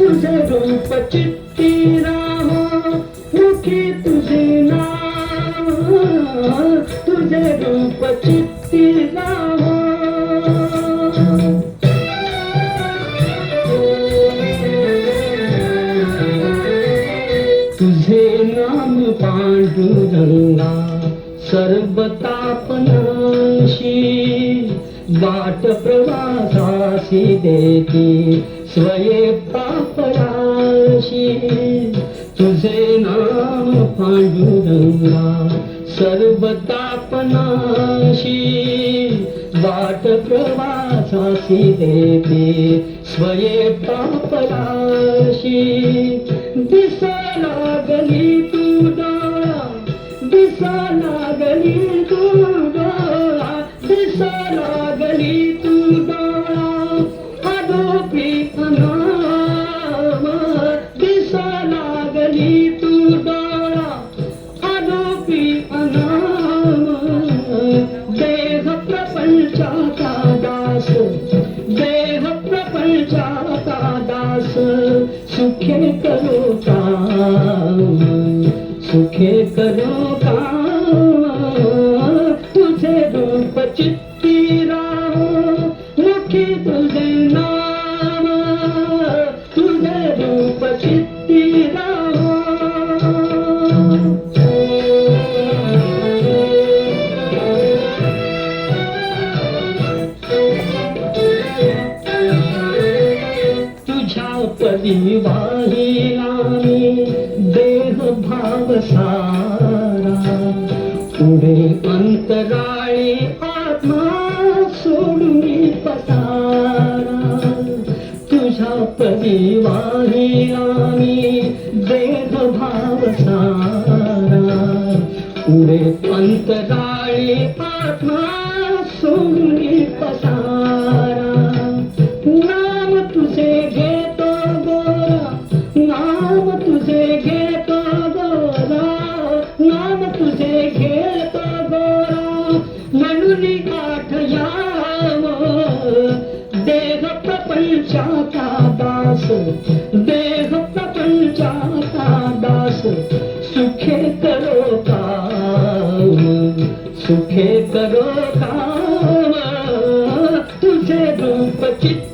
तुझे रूप चित्ती राम मुखी तुझे नाम तुझे रूप चित्ती राम तुझे नाम पांडुरंगा सर्व तापनाशी वाट प्रवासाशी देती स्वये पापराशी तुझे नाम पांडुरंगा सर्व तापनाशी वाट प्रवासाशी देते स्वये पापराशी दिसा लागली तू डोळा दिसा लागली तू सुखे करो काम सुखे करो काम तुझे रूप चित्ती राम मुखी तुझ्या परिवाहिलाने देह भाव सारा. पुढे अंतराळी आत्मा सोडून पसारा. तुझ्या परिवाहिलाने देह भाव सारा. पुढे अंतराळी आत्मा सोडून पसारा. देह प्रपंचा का दास देह प्रपंचा का दास सुखे करो काम सुखे करो काम तुझे रूप चित्त